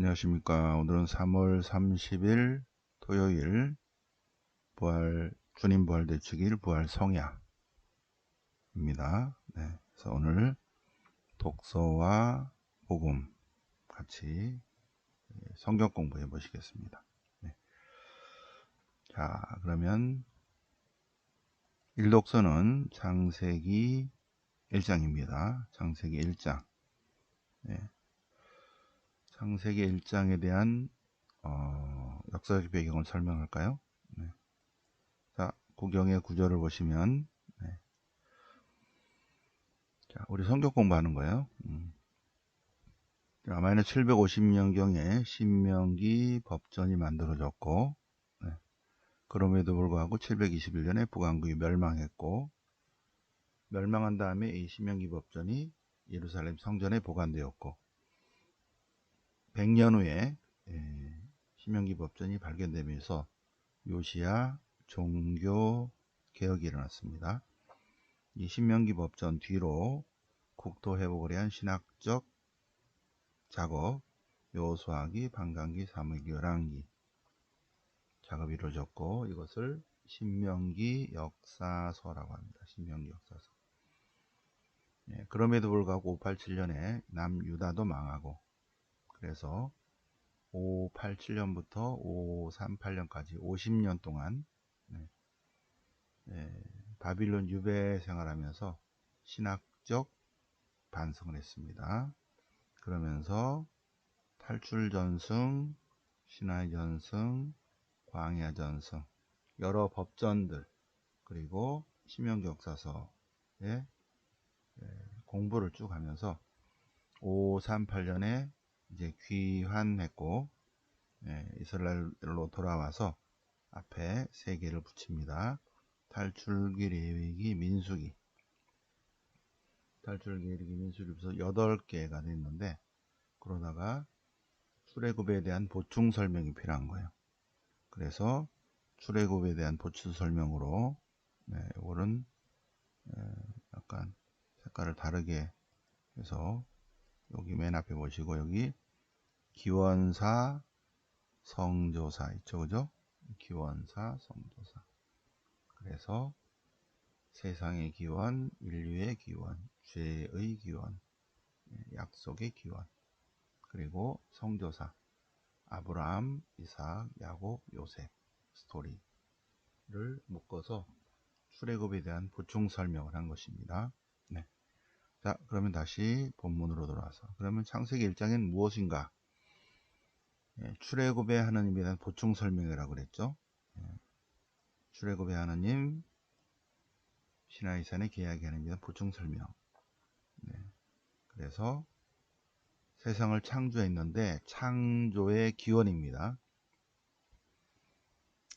안녕하십니까. 오늘은 3월 30일 토요일 부활 주님 부활 대축일 부활 성야입니다. 네. 그래서 오늘 독서와 복음 같이 성경 공부해 보시겠습니다. 네. 자, 그러면 일독서는 창세기 1장입니다. 창세기 1장. 네. 창세기 1장에 대한 어, 역사적 배경을 설명할까요? 네. 자, 구경의 구절을 보시면 네. 자, 우리 성경 공부하는 거예요. 음. 라마에는 750년경에 신명기 법전이 만들어졌고 네. 그럼에도 불구하고 721년에 북왕국이 멸망했고 멸망한 다음에 이 신명기 법전이 예루살렘 성전에 보관되었고 100년 후에 신명기 법전이 발견되면서 요시야 종교 개혁이 일어났습니다. 이 신명기 법전 뒤로 국토 회복을 위한 신학적 작업, 요수하기, 반강기, 사무기, 열왕기 작업이 이루어졌고 이것을 신명기 역사서라고 합니다. 신명기 역사서. 예, 그럼에도 불구하고 587년에 남유다도 망하고 그래서 587년부터 538년까지 50년 동안 네, 네, 바빌론 유배 생활하면서 신학적 반성을 했습니다. 그러면서 탈출 전승, 신화의 전승, 광야 전승, 여러 법전들 그리고 신명격사서의 네, 공부를 쭉 하면서 538년에 이제 귀환했고 예, 이스라엘로 돌아와서 앞에 세 개를 붙입니다. 탈출기, 레위기, 민수기. 탈출기, 레위기, 민수기 부서 8개가 됐는데 그러다가 출애굽에 대한 보충 설명이 필요한 거예요. 그래서 출애굽에 대한 보충 설명으로 네, 이거는 약간 색깔을 다르게 해서 여기 맨 앞에 보시고 여기 기원사 성조사 있죠? 그죠? 기원사 성조사. 그래서 세상의 기원 인류의 기원 죄의 기원 예, 약속의 기원. 그리고 성조사. 아브라함 이삭 야곱 요셉 스토리를 묶어서 출애굽에 대한 보충 설명을 한 것입니다. 네. 자, 그러면 다시 본문으로 돌아와서 그러면 창세기 1장엔 무엇인가? 예, 출애굽의 하나님에 대한 보충 설명이라고 그랬죠. 예, 출애굽의 하나님 시나이산의 계약의 하나님에 대한 보충 설명. 네, 그래서 세상을 창조했는데 창조의 기원입니다.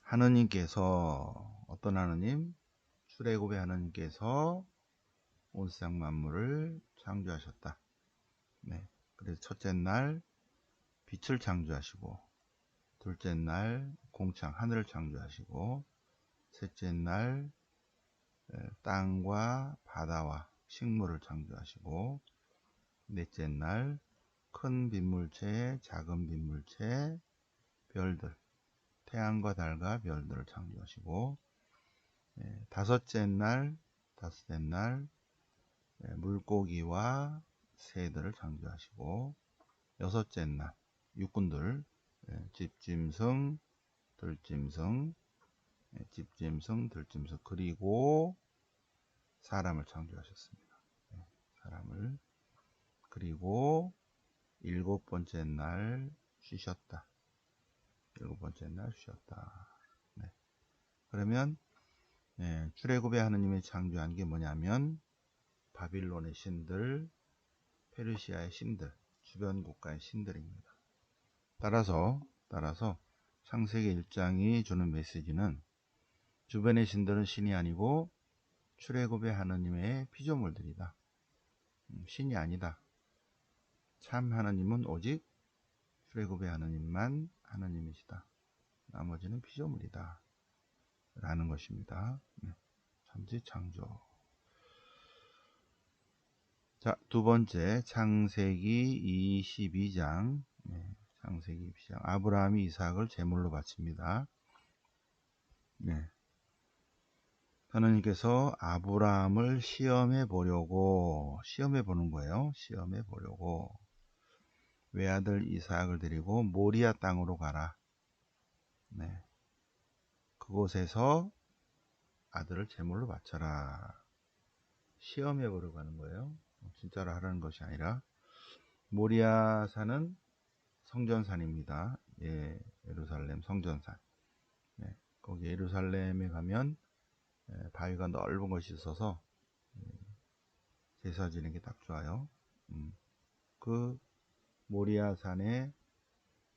하느님께서 어떤 하느님? 출애굽의 하나님께서 온 세상 만물을 창조하셨다. 네. 그래서 첫째 날 빛을 창조하시고 둘째 날 공창 하늘을 창조하시고 셋째 날 땅과 바다와 식물을 창조하시고 넷째 날 큰 빗물체, 작은 빗물체, 별들, 태양과 달과 별들을 창조하시고 다섯째 날, 다섯째 날 예, 물고기와 새들을 창조하시고 여섯째 날 육군들 예, 집짐승, 들짐승, 예, 집짐승, 들짐승 그리고 사람을 창조하셨습니다. 사람을 그리고 일곱 번째 날 쉬셨다. 일곱 번째 날 쉬었다. 네. 그러면 출애굽의 하느님이 창조한 게 뭐냐면 바빌론의 신들, 페르시아의 신들, 주변 국가의 신들입니다. 따라서 따라서 창세기 1장이 주는 메시지는 주변의 신들은 신이 아니고 출애굽의 하느님의 피조물들이다. 음, 신이 아니다. 참 하나님은 오직 출애굽의 하나님만 하나님이시다. 나머지는 피조물이다. 라는 것입니다. 네. 천지 창조. 자, 두 번째 창세기 22장 네, 창세기 22장 아브라함이 이삭을 제물로 바칩니다. 네. 하나님께서 아브라함을 시험해 보려고 시험해 보는 거예요. 시험해 보려고 외아들 이삭을 데리고 모리아 땅으로 가라. 네. 그곳에서 아들을 제물로 바쳐라. 시험해 보려고 하는 거예요. 진짜로 하라는 것이 아니라 모리아산은 성전산입니다. 예, 예루살렘 성전산. 네, 거기 예루살렘에 가면 예, 바위가 넓은 것이 있어서 예, 제사 지내기 딱 좋아요. 음, 그 모리아산의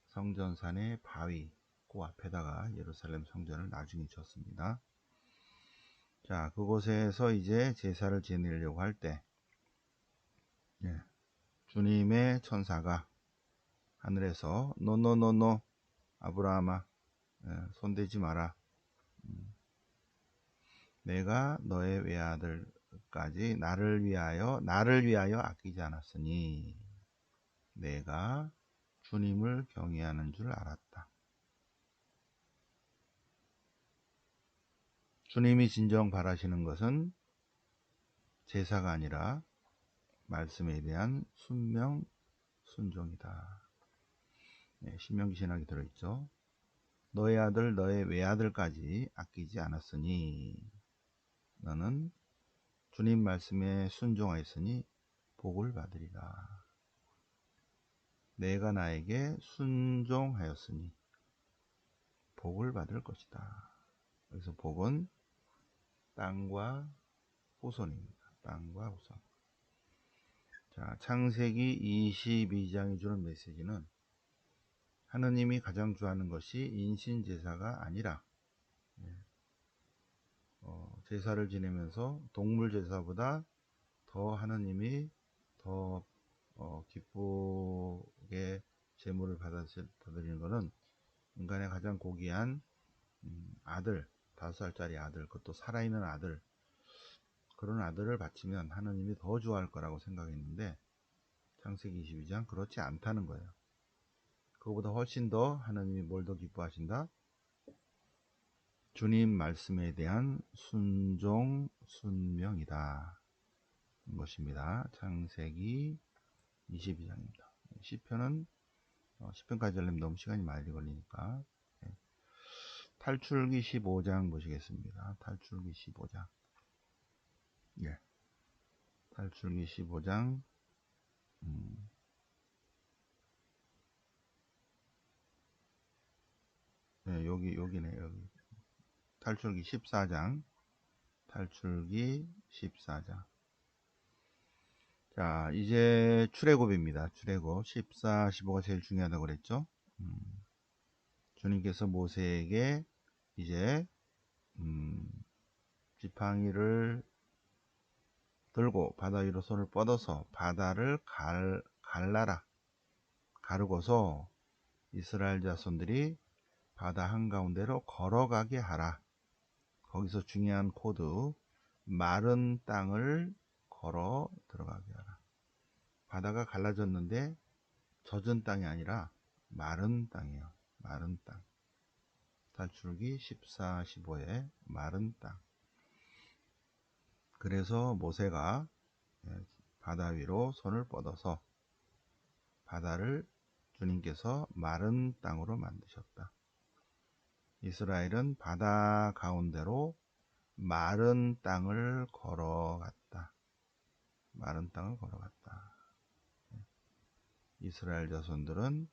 성전산의 바위 그 앞에다가 예루살렘 성전을 나중에 지었습니다. 자, 그곳에서 이제 제사를 지내려고 할 때, 예, 주님의 천사가 하늘에서 노노노노 아브라함아 예, 손대지 마라. 음, 내가 너의 외아들까지 나를 위하여 나를 위하여 아끼지 않았으니 내가 주님을 경외하는 줄 알았다. 주님이 진정 바라시는 것은 제사가 아니라 말씀에 대한 순명, 순종이다. 네, 신명기 신학이 들어있죠. 너의 아들, 너의 외아들까지 아끼지 않았으니 너는 주님 말씀에 순종하였으니 복을 받으리라. 내가 나에게 순종하였으니 복을 받을 것이다. 그래서 복은 땅과 후손입니다. 땅과 후손. 자, 창세기 22장이 주는 메시지는 하느님이 가장 좋아하는 것이 인신 제사가 아니라 예, 어, 제사를 지내면서 동물 제사보다 더 하느님이 더 어, 기쁘게 제물을 받아들이는 것은 인간의 가장 고귀한 음, 아들 다섯 살짜리 아들, 그것도 살아있는 아들, 그런 아들을 바치면 하느님이 더 좋아할 거라고 생각했는데, 창세기 22장 그렇지 않다는 거예요. 그거보다 훨씬 더 하느님이 뭘 더 기뻐하신다? 주님 말씀에 대한 순종, 순명이다. 것입니다. 창세기 22장입니다. 10편은 10편까지 하려면 너무 시간이 많이 걸리니까 탈출기 15장 보시겠습니다. 탈출기 15장. 예. 탈출기 15장. 음. 네, 여기, 여기네, 여기. 탈출기 14장. 탈출기 14장. 자, 이제 출애굽입니다. 출애굽 14, 15가 제일 중요하다고 그랬죠. 음. 주님께서 모세에게 이제 음, 지팡이를 들고 바다 위로 손을 뻗어서 바다를 갈, 갈라라. 가르고서 이스라엘 자손들이 바다 한가운데로 걸어가게 하라. 거기서 중요한 코드 마른 땅을 걸어 들어가게 하라. 바다가 갈라졌는데 젖은 땅이 아니라 마른 땅이에요. 마른 땅. 탈출기 14, 15의 마른 땅. 그래서 모세가 예, 바다 위로 손을 뻗어서 바다를 주님께서 마른 땅으로 만드셨다. 이스라엘은 바다 가운데로 마른 땅을 걸어갔다. 마른 땅을 걸어갔다. 예. 이스라엘 자손들은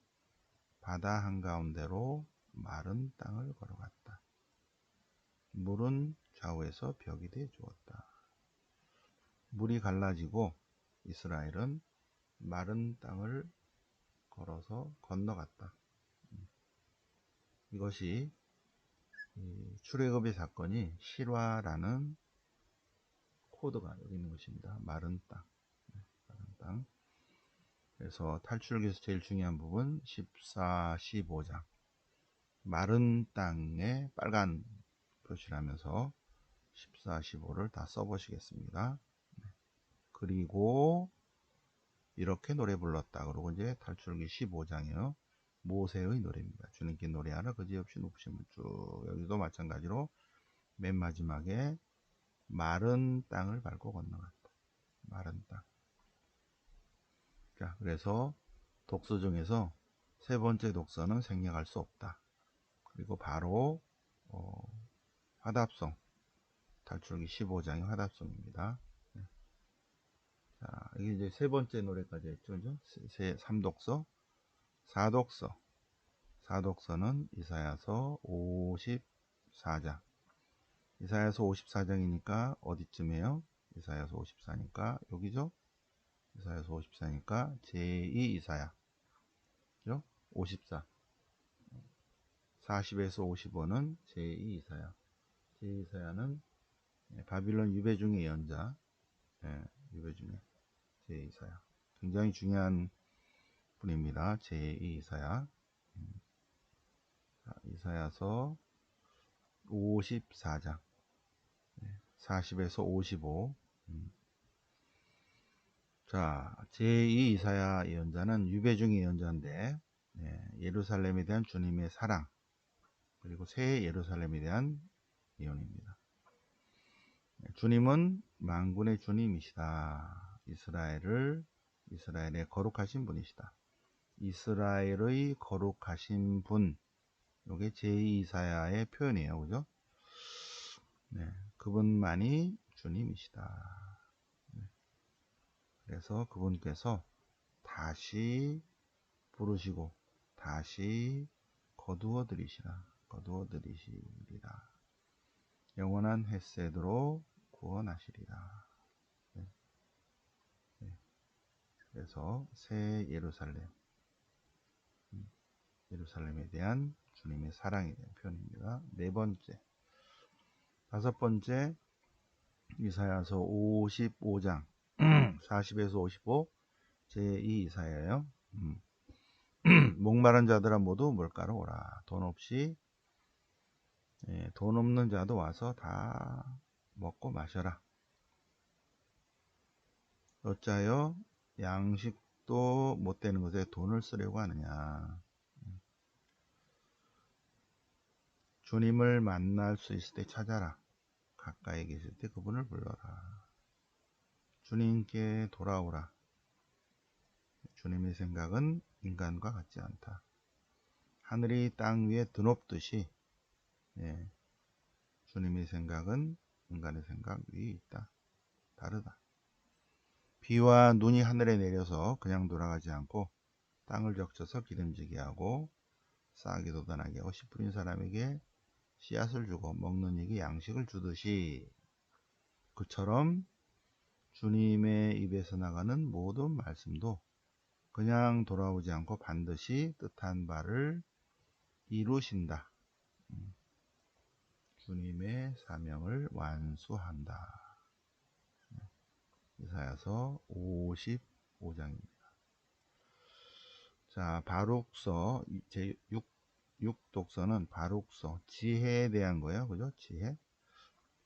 바다 한가운데로 마른 땅을 걸어갔다. 물은 좌우에서 벽이 되어 주었다. 물이 갈라지고 이스라엘은 마른 땅을 걸어서 건너갔다. 이것이 출애굽의 사건이 실화라는 코드가 여기 있는 것입니다. 마른 땅. 네, 마른 땅. 그래서 탈출기에서 제일 중요한 부분 14, 15장. 마른 땅에 빨간 표시를 하면서 14, 15를 다 써보시겠습니다. 네. 그리고 이렇게 노래 불렀다. 그러고 이제 탈출기 15장이요. 모세의 노래입니다. 주님께 노래하라 그지없이 높으심을 쭉 여기도 마찬가지로 맨 마지막에 마른 땅을 밟고 건너갔다. 마른 땅. 자, 그래서 독서 중에서 세 번째 독서는 생략할 수 없다. 그리고 바로 어, 화답성 탈출기 15장의 화답성입니다. 네. 자, 이게 이제 세 번째 노래까지 했죠. 그죠? 세, 3독서, 4독서. 4독서는 이사야서 54장. 이사야서 54장이니까 어디쯤에요? 이사야서 54니까 여기죠? 이사야서 54니까 제2 이사야. 그죠? 54. 40에서 55는 제2 이사야. 제2 이사야는 예, 바빌론 유배 중의 예언자. 예, 유배 중에 제2 이사야. 굉장히 중요한 분입니다. 제2 이사야. 음. 자, 이사야서 54장. 40에서 55. 음. 자, 제2 이사야 예언자는 유배 중의 예언자인데 예, 예루살렘에 대한 주님의 사랑 그리고 새 예루살렘에 대한 예언입니다. 예, 주님은 만군의 주님이시다. 이스라엘을 이스라엘의 거룩하신 분이시다. 이스라엘의 거룩하신 분. 이게 제2 이사야의 표현이에요. 그죠? 네, 그분만이 주님이시다. 네. 그래서 그분께서 다시 부르시고 다시 거두어 들이시라. 거두어 들이시리라. 영원한 햇새으로 구원하시리라. 네. 네. 그래서 새 예루살렘, 음, 예루살렘에 대한 주님의 사랑에 대한 표현입니다. 네 번째, 다섯 번째 이사야서 55장 40에서 55 제2 이사야예요. 음. 목마른 자들아 모두 물가로 오라. 돈 없이 예, 돈 없는 자도 와서 다 먹고 마셔라. 어짜요 양식도 못 되는 것에 돈을 쓰려고 하느냐. 주님을 만날 수 있을 때 찾아라. 가까이 계실 때 그분을 불러라. 주님께 돌아오라. 주님의 생각은 인간과 같지 않다. 하늘이 땅 위에 드높듯이 예, 주님의 생각은 인간의 생각 위에 있다. 다르다. 비와 눈이 하늘에 내려서 그냥 돌아가지 않고 땅을 적셔서 기름지게 하고 싹이 돋아나게 하고 씨 뿌린 사람에게 씨앗을 주고 먹는 이에게 양식을 주듯이 그처럼 주님의 입에서 나가는 모든 말씀도 그냥 돌아오지 않고 반드시 뜻한 바를 이루신다. 음. 주님의 사명을 완수한다. 네. 이사야서 55장입니다. 자, 바룩서 제 6, 6독서는 바룩서 지혜에 대한 거예요. 그죠? 지혜.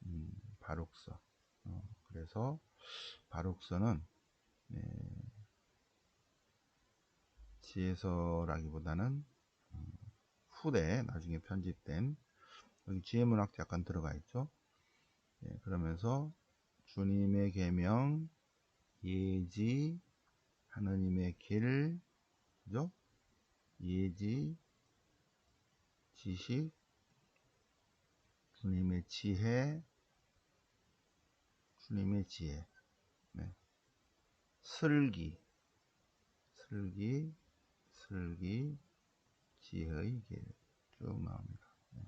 음, 바룩서. 어, 그래서 바룩서는 네, 지혜서라기보다는 음, 후대 나중에 편집된 여기 지혜문학도 약간 들어가 있죠. 예, 그러면서 주님의 계명, 예지, 하느님의 길, 그죠? 예지, 지식, 주님의 지혜, 주님의 지혜, 네. 슬기, 슬기, 슬기, 지혜의 길 쭉 나옵니다. 네.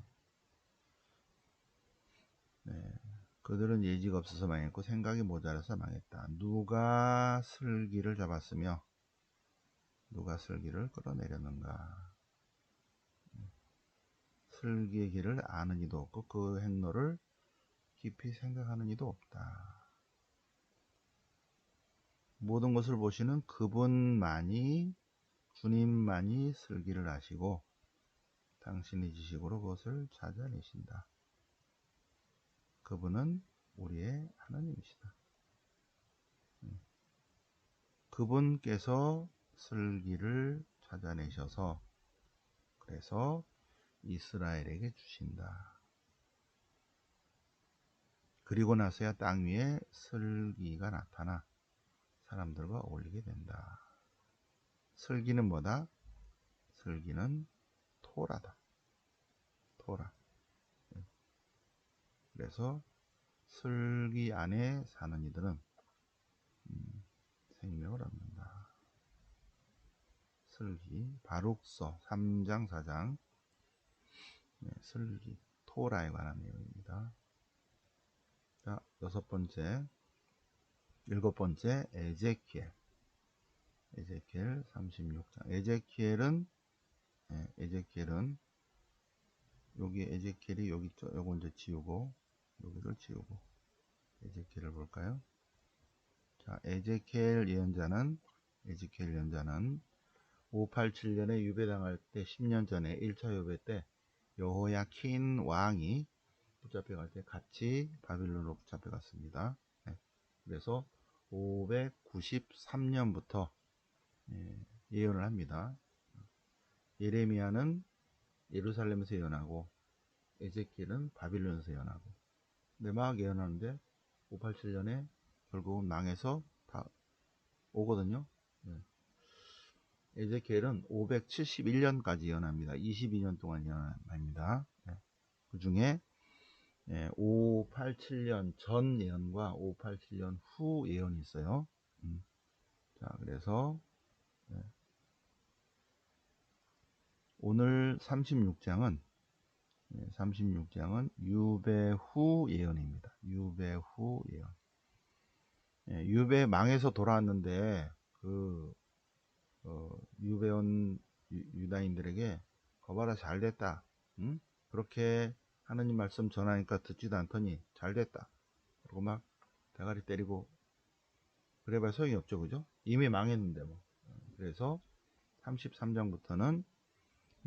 네. 그들은 예지가 없어서 망했고 생각이 모자라서 망했다. 누가 슬기를 잡았으며 누가 슬기를 끌어내렸는가? 네. 슬기의 길을 아는 이도 없고 그 행로를 깊이 생각하는 이도 없다. 모든 것을 보시는 그분만이 주님만이 슬기를 아시고 당신의 지식으로 그것을 찾아내신다. 그분은 우리의 하나님이시다. 음. 그분께서 슬기를 찾아내셔서 그래서 이스라엘에게 주신다. 그리고 나서야 땅 위에 슬기가 나타나 사람들과 어울리게 된다. 슬기는 뭐다? 슬기는 토라다. 토라. 예. 그래서 슬기 안에 사는 이들은 음, 생명을 얻는다. 슬기, 바룩서 3장 4장 네, 슬기, 토라에 관한 내용입니다. 자, 여섯 번째, 일곱 번째, 에제키엘. 에제키엘 36장. 에제키엘은, 예, 에제키엘은, 여기 에제키엘이 여기, 요거 이제 지우고, 여기를 지우고, 에제키엘을 볼까요? 자, 에제키엘 예언자는, 에제키엘 예언자는 587년에 유배당할 때 10년 전에 1차 유배 때 여호야킨 왕이 붙잡혀갈 때 같이 바빌론으로 붙잡혀갔습니다. 네. 그래서 593년부터 예, 예언을 합니다. 예레미야는 예루살렘에서 예언하고 에제키엘은 바빌론에서 예언하고 근데 막 예언하는데 587년에 결국은 망해서 다 오거든요. 네. 에제키엘은 571년까지 예언합니다. 22년 동안 예언합니다. 네. 그 중에 587년 전 예언과 587년 후 예언이 있어요. 음. 자, 그래서 네. 오늘 36장은 36장은 유배 후 예언입니다. 유배 후 예언. 예, 유배 망해서 돌아왔는데 그 어, 유배원 유다인들에게 거봐라 잘 됐다. 응? 그렇게 하느님 말씀 전하니까 듣지도 않더니 잘 됐다. 그리고 막 대가리 때리고 그래봐야 소용이 없죠. 그죠? 이미 망했는데 뭐. 그래서 33장부터는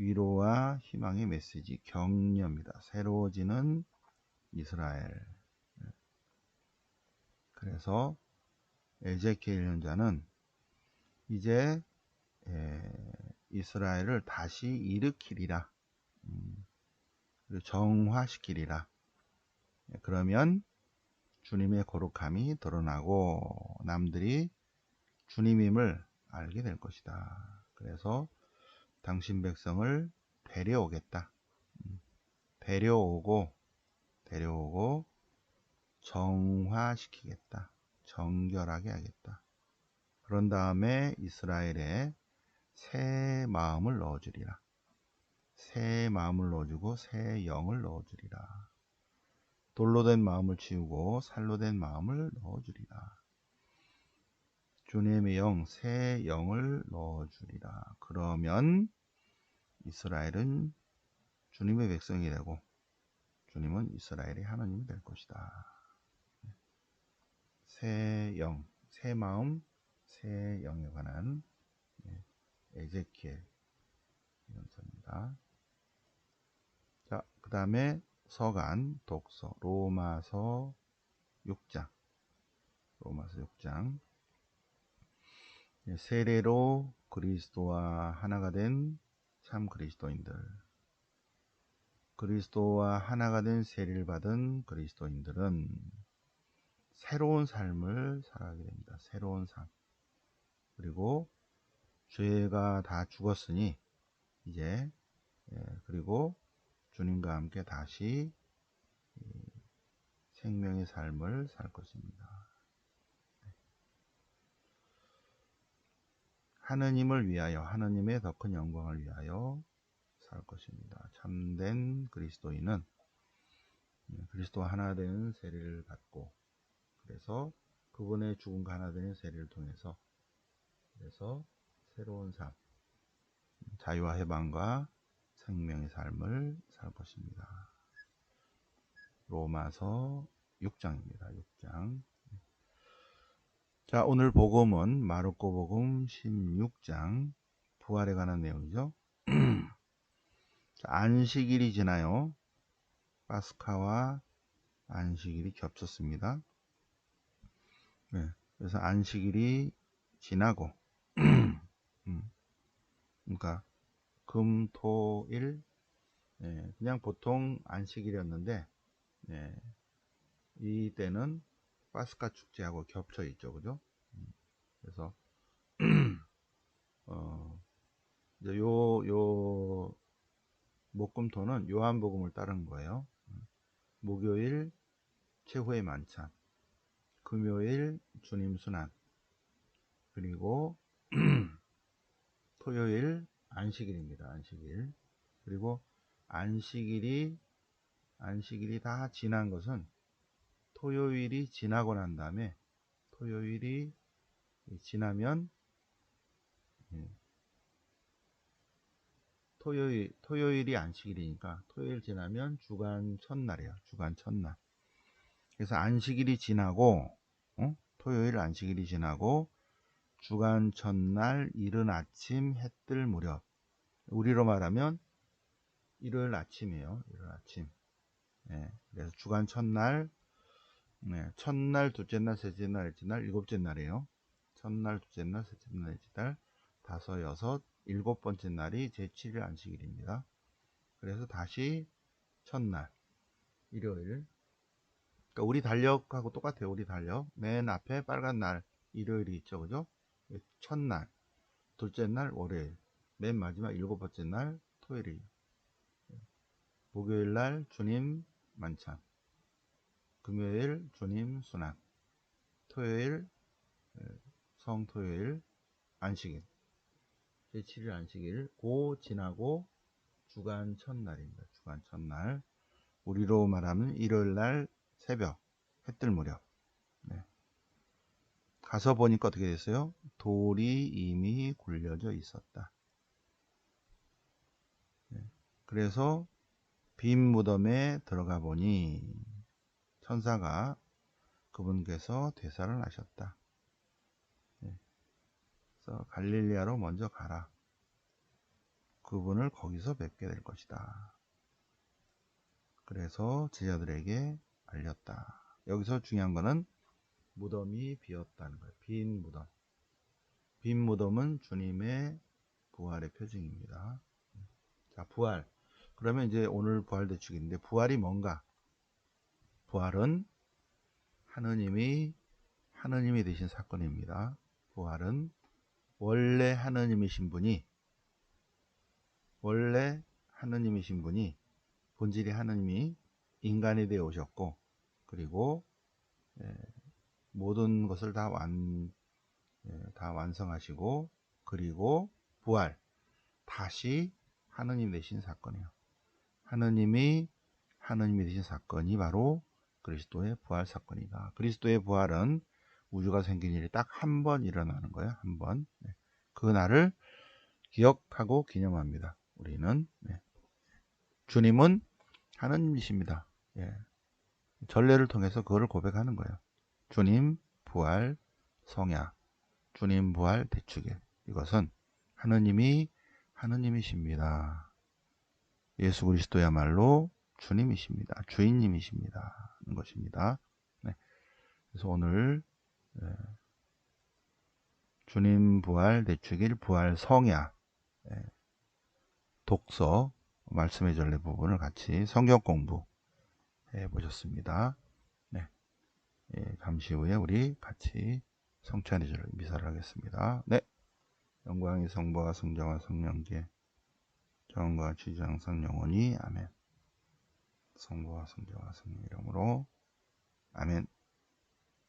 위로와 희망의 메시지, 격려입니다. 새로워지는 이스라엘. 그래서 에제키엘 현자는 이제 이스라엘을 다시 일으키리라. 음, 정화시키리라. 그러면 주님의 거룩함이 드러나고 남들이 주님임을 알게 될 것이다. 그래서 당신 백성을 데려오겠다. 음, 데려오고 데려오고 정화시키겠다. 정결하게 하겠다. 그런 다음에 이스라엘에 새 마음을 넣어주리라. 새 마음을 넣어주고 새 영을 넣어주리라. 돌로 된 마음을 치우고 살로 된 마음을 넣어주리라. 주님의 영, 새 영을 넣어주리라. 그러면 이스라엘은 주님의 백성이 되고 주님은 이스라엘의 하나님이 될 것이다. 새 영, 새 마음, 새 영에 관한 예, 에제키엘 연서입니다. 자, 그 다음에 서간, 독서, 로마서 6장. 로마서 6장. 예, 세례로 그리스도와 하나가 된 참 그리스도인들. 그리스도와 하나가 된 세례를 받은 그리스도인들은 새로운 삶을 살아가게 됩니다. 새로운 삶. 그리고 죄가 다 죽었으니 이제 예, 그리고 주님과 함께 다시 생명의 삶을 살 것입니다. 하느님을 위하여 하느님의 더 큰 영광을 위하여 살 것입니다. 참된 그리스도인은 그리스도 하나 되는 세례를 받고 그래서 그분의 죽음과 하나 되는 세례를 통해서 그래서 새로운 삶 자유와 해방과 생명의 삶을 살 것입니다. 로마서 6장입니다. 6장 자, 오늘 복음은 마르코 복음 16장 부활에 관한 내용이죠. 자, 안식일이 지나요. 파스카와 안식일이 겹쳤습니다. 네, 그래서 안식일이 지나고, 음, 그러니까 금, 토, 일 예, 그냥 보통 안식일이었는데 예, 이때는 파스카 축제하고 겹쳐 있죠, 그죠? 음, 그래서 어, 이제 요, 요 목금토는 요한복음을 따른 거예요. 목요일 최후의 만찬, 금요일 주님 순환, 그리고 토요일 안식일입니다. 안식일. 그리고 안식일이 안식일이 다 지난 것은 토요일이 지나고 난 다음에 토요일이 지나면 예, 토요일 토요일이 안식일이니까 토요일 지나면 주간 첫날이에요. 주간 첫날. 그래서 안식일이 지나고 어? 토요일 안식일이 지나고 주간 첫날 이른 아침 해 뜰 무렵 우리로 말하면 일요일 아침이에요. 일요일 아침. 네, 그래서 주간 첫날, 네, 첫날, 둘째 날, 셋째 날, 넷째 날, 일곱째 날이에요. 첫날, 둘째 날, 셋째 날, 넷째 날, 다섯, 여섯, 일곱 번째 날이 제7일 안식일입니다. 그래서 다시 첫날, 일요일. 그러니까 우리 달력하고 똑같아요. 우리 달력. 맨 앞에 빨간 날, 일요일이 있죠. 그죠? 첫날, 둘째 날, 월요일. 맨 마지막 일곱 번째 날, 토요일이에요. 목요일 날 주님 만찬, 금요일 주님 순환, 토요일 성토요일 안식일, 제7일 안식일, 고 지나고 주간 첫날입니다. 주간 첫날. 우리로 말하면 일요일 날 새벽, 해 뜰 무렵. 네. 가서 보니까 어떻게 됐어요? 돌이 이미 굴려져 있었다. 네. 그래서 빈 무덤에 들어가 보니 천사가 그분께서 대사를 하셨다. 네. 그래서 갈릴리아로 먼저 가라. 그분을 거기서 뵙게 될 것이다. 그래서 제자들에게 알렸다. 여기서 중요한 거는 무덤이 비었다는 거예요. 빈 무덤. 빈 무덤은 주님의 부활의 표징입니다. 자, 부활. 그러면 이제 오늘 부활 대축인데 부활이 뭔가? 부활은 하느님이 하느님이 되신 사건입니다. 부활은 원래 하느님이신 분이 원래 하느님이신 분이 본질이 하느님이 인간이 되어 오셨고 그리고 예, 모든 것을 다 완, 예, 다 완성하시고 그리고 부활 다시 하느님 되신 사건이에요. 하느님이 하느님이 되신 사건이 바로 그리스도의 부활 사건이다. 그리스도의 부활은 우주가 생긴 일이 딱 한 번 일어나는 거예요. 한 번. 네. 그 날을 기억하고 기념합니다. 우리는 네. 주님은 하느님이십니다. 예. 전례를 통해서 그거를 고백하는 거예요. 주님 부활 성야, 주님 부활 대축일. 이것은 하느님이 하느님이십니다. 예수 그리스도야말로 주님이십니다. 주인님이십니다. 하는 것입니다. 네. 그래서 오늘 네. 주님 부활 대축일 부활 성야 네. 독서 말씀의 전례 부분을 같이 성경 공부 해 보셨습니다. 네. 예, 잠시 후에 우리 같이 성찬의 절 미사를 하겠습니다. 네. 영광의 성부와 성자와 성령께 정과 지장선 영원히 아멘. 성부와 성자와 성령 이름으로 아멘.